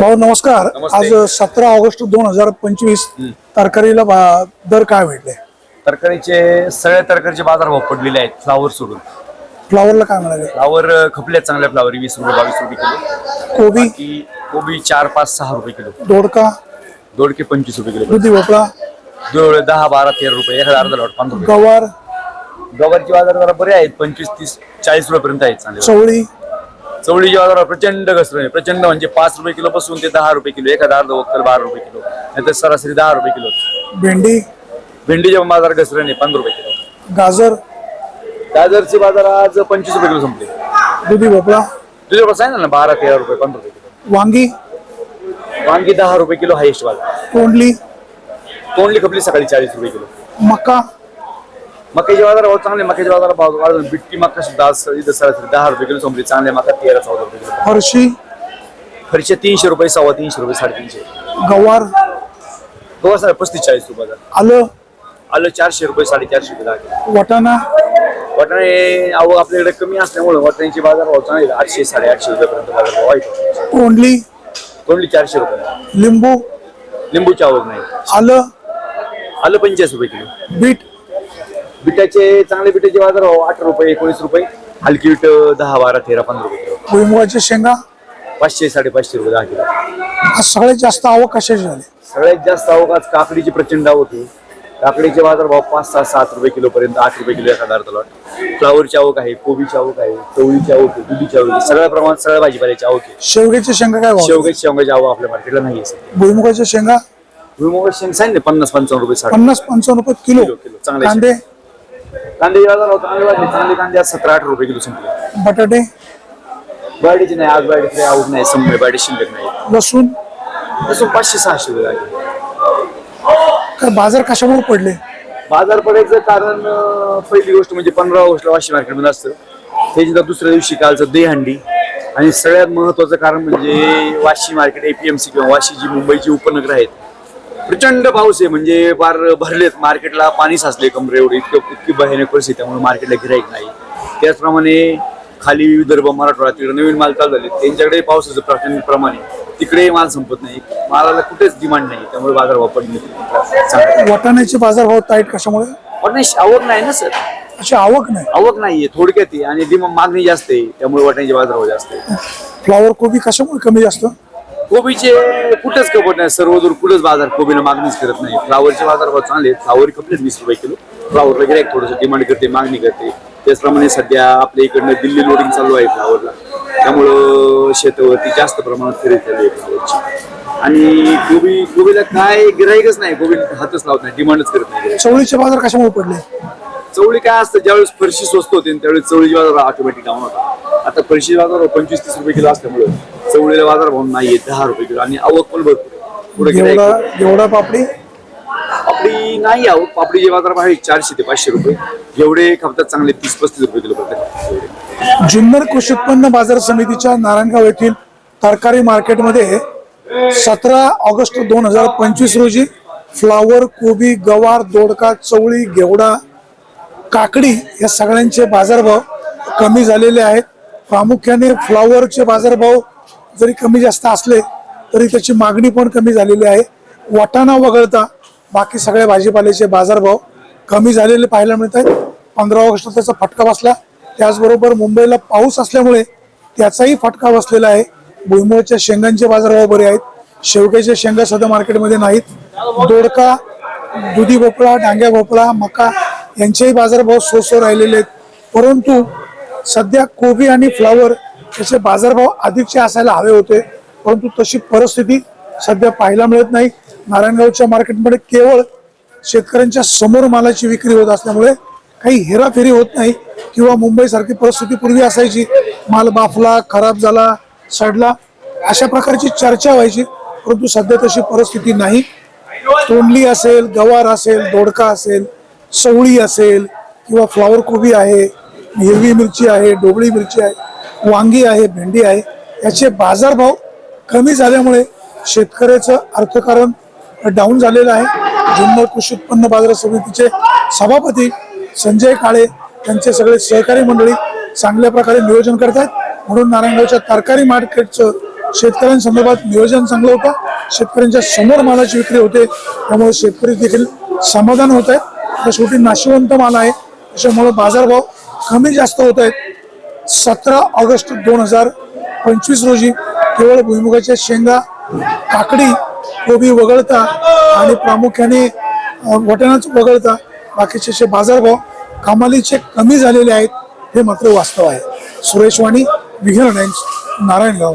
भाऊ नमस्कार. आज सतरा ऑगस्ट दोन हजार पंचवीस तरकारीला बा- दर काय भेटले? तरकारीचे सगळ्या तरकारीचे बाजारभाव पडलेले आहेत फ्लावर सोडून. फ्लावरला काय म्हणाले? फ्लावर खपले चांगल्या फ्लावर वीस रुपये बावीस रुपये किलो. कोबी? की कोबी चार पाच सहा रुपये किलो. दोडका? दोडके पंचवीस रुपये किलो. दुधी भोपळा? दोड दहा बारा तेरा रुपये एखादा अर्धा लॉट पंधरा रुपये. गवार? गवारचे बाजार जरा बरे आहेत पंचवीस तीस चाळीस रुपयापर्यंत आहेत चांगले. चवळी? चवळीचे बाजार प्रचंड घसरण आहे. प्रचंड म्हणजे पाच रुपये किलो पासून ते दहा रुपये किलो. एखादा अर्धा वक्कल बारा रुपये किलो. नाहीतर सरासरी दहा रुपये किलो. भेंडी? भेंडीचे बाजार घसरण आहे पंधरा रुपये किलो. गाजर? गाजरचे बाजार आज पंचवीस रुपये किलो संपले. दुधी भोपळा? तुझ्याकडे सांगितलं ना बारा तेरा रुपये पंधरा रुपये किलो. वांगी? वांगी दहा रुपये किलो हायेस्ट बाजार तोंडली? तोंडली खपली सकाळी चाळीस रुपये किलो. मका? मक्याचे बाजार भाव चांगले मक्याचे बाजार भाव वाढून बिट्टी मका सुद्धा आज इथं सरासरी दहा रुपये किलो संपली चांगले मका तेरा चौदा रुपये किलो. फरशी? फरचे तीनशे रुपये सव्वा तीनशे रुपये साडेतीनशे. गवार? दोन साडे पस्तीस चाळीस रुपये बाजार. आलं? आलं चारशे रुपये साडेचारशे रुपये दहा किलो वाटाणा? वाटाणे आवक आपल्याकडे कमी असल्यामुळे वाटाण्याचे बाजार भाव चांगले आठशे साडेआठशे रुपयापर्यंत बाजार भाव आहे. तोंडली? तोंडली चारशे रुपये. लिंबू? लिंबूची आवक नाही. आलं? आलं पंचेचाळीस रुपये किलो. बीट? बिटाचे चांगले बिटाचे बाजार भाव आठ रुपये एकोणीस रुपये. हलकी बीट दहा बारा तेरा पंधरा रुपये भुईमुगाच्या शेंगा? पाचशे साडेपाचशे रुपये दहा किलो. आज सगळ्यात जास्त आवक कशाची झाली? सगळ्यात जास्त आवक आज काकडीची प्रचंड आवक आहे. काकडीचे बाजार भाव पाच सहा सात रुपये किलो पर्यंत आठ रुपये किलो एखादा अर्धा लॉट फ्लावरची आवक आहे कोबीची आवक आहे चवळीची आवक आहे दुधीची आवक आहे सगळ्या प्रमाणात सगळ्या भाजीपाल्याची आवक आहे. शेवग्याच्या शेंगा काय भाव? शेवग्याची शेवगाची आवक आपल्या मार्केटला नाही आहे भुईमुगाच्या शेंगा? भुईमुगा शेंग सांगितले पन्नास पंचावन्न रुपये साठ. पन्नास पंचावन्न रुपये किलो. Kilo, kilo. चांगले कांदे? कांदे बाजार भाव चांगले वाटले चांगले कांदे आज सतरा आठ रुपये किलो संपले. बटाटे? बायडीची नाही आज बायडीची आवक नाही संपले बायडी शिल्लक नाही. लसूण? तसं पाचशे सहाशे रुपये लागले. काय बाजार कशामुळे पडले? बाजार पडायचं कारण अं, पहिली गोष्ट म्हणजे पंधरा ऑगस्टला वाशी मार्केटमध्ये असतं. त्याच्यानंतर दुसऱ्या दिवशी कालचं दहीहंडी आणि सगळ्यात महत्वाचं कारण म्हणजे वाशी मार्केट एपीएमसी किंवा वाशी जी मुंबईची उपनगर आहेत प्रचंड पाऊस आहे म्हणजे फार भरलेत. मार्केटला पाणी साचले कमरे एवढे इतकं इतकी भयानक परिस्थिती त्यामुळे मार्केटला गिराईक नाही. त्याचप्रमाणे खाली विदर्भ मराठवाडा तिकडे नवीन माल चालू झाले त्यांच्याकडे पावसाचं प्रचंड प्रमाण आहे. तिकडे माल संपत नाही. मालाला कुठेच डिमांड नाही. त्यामुळे बाजार भाव पडले वाटाण्याचे बाजार भाव टाईट कशामुळे? नाही आवक नाही ना सर. अशी आवक नाही? आवक नाहीये. थोडक्यात आहे. आणि डिमांड मागणी जास्त आहे. त्यामुळे वाटाण्याचे बाजार भाव जास्त आहे. फ्लावर कोबी कशामुळे कमी जास्त? कोबीचे कुठेच कपट नाही. सर्वदूर कुठेच बाजार कोबीला मागणीच करत नाही. फ्लावरचे बाजार भाव चांगले. फ्लावर कपलेच वीस रुपये किलो. फ्लावर वगैरे थोडंसं डिमांड करते मागणी करते. त्याचप्रमाणे सध्या आपल्या इकडनं दिल्ली लोडिंग चालू आहे फ्लावरला. त्यामुळं शेतावरती जास्त प्रमाणात खरेदी चालू आहे फ्लावरची. आणि कोबी कोबीला काय गिराईकच नाही. कोबी हातच लावत नाही. डिमांडच करत नाही चवळीचे बाजार कशामुळे पडले चवळी काय असतं ज्यावेळेस फरशी स्वस्त होते त्यावेळेस चवळीची बाजार ऑटोमॅटिक डाऊन होता आता फरशी बाजार पंचवीस तीस रुपये किलो असल्यामुळे चवळीला बाजार भाव नाहीये दहा रुपये किलो. आणि आवक पण भरपूर. पुढे एवढा एवढा पापडी? पापडी नाही आवक. पापडीचे बाजार भाव आहे चारशे ते पाचशे रुपये. जेवढे खपतात चांगले तीस पस्तीस रुपये किलो पडतात. जुन्नर कृषी उत्पन्न बाजार समितीच्या नारायणगाव येथील तरकारी मार्केटमध्ये सतरा ऑगस्ट दोन हजार पंचवीस रोजी फ्लावर कोबी गवार दोडका चवळी घेवडा काकडी या सगळ्यांचे बाजारभाव कमी झालेले आहेत. प्रामुख्याने फ्लॉवरचे बाजारभाव जरी कमी जास्त असले तरी त्याची मागणी पण कमी झालेली आहे. वाटाणा वगळता बाकी सगळ्या भाजीपाल्याचे बाजारभाव कमी झालेले पाहायला मिळत आहेत. पंधरा ऑगस्ट त्याचा फटका बसला. त्याचबरोबर मुंबईला पाऊस असल्यामुळे त्याचाही फटका बसलेला आहे. भुईमुळच्या शेंगांचे बाजारभाव बरे आहेत. शेवग्याच्या शेंगा सध्या मार्केटमध्ये नाहीत. दोडका दुधी भोपळा डांग्या भोपळा मका यांचेही बाजारभाव सोसो राहिलेले आहेत. परंतु सध्या कोबी आणि फ्लावर याचे बाजारभाव अधिकचे असायला हवे होते परंतु तशी परिस्थिती सध्या पाहायला मिळत नाही. नारायणगावच्या मार्केटमध्ये केवळ शेतकऱ्यांच्या समोर मालाची विक्री होत असल्यामुळे काही हेराफेरी होत नाही किंवा मुंबईसारखी परिस्थिती पूर्वी असायची. माल बाफला खराब झाला सडला अशा प्रकारची चर्चा व्हायची परंतु सध्या तशी परिस्थिती नाही. तोंडली असेल गवार असेल दोडका असेल सवळी असेल किंवा फ्लावर कोबी आहे हिरवी मिरची आहे डोबळी मिरची आहे वांगी आहे भेंडी आहे याचे बाजारभाव कमी झाल्यामुळे शेतकऱ्याचं अर्थकारण डाऊन झालेलं आहे. जुन्नर कृषी उत्पन्न बाजार समितीचे सभापती संजय काळे त्यांचे सगळे सहकारी मंडळी चांगल्या प्रकारे नियोजन करत आहेत. म्हणून नारायणगावच्या तरकारी मार्केटचं शेतकऱ्यांसंदर्भात नियोजन चांगलं होतं. शेतकऱ्यांच्या समोर मालाची विक्री होते. त्यामुळे शेतकरी देखील समाधान होत आहेत. शेवटी नाशिवंत माल आहे. त्याच्यामुळे बाजारभाव कमी जास्त होत आहेत. सतरा ऑगस्ट दोन हजार पंचवीस रोजी केवळ भुईमुगाच्या शेंगा काकडी कोबी वगळता आणि प्रामुख्याने अ, वगळता बाकीचे जे बाजारभाव कमालीचे कमी झालेले आहेत हे मात्र वास्तव आहे. सुरेश वाणी विघ्न नारायणगाव.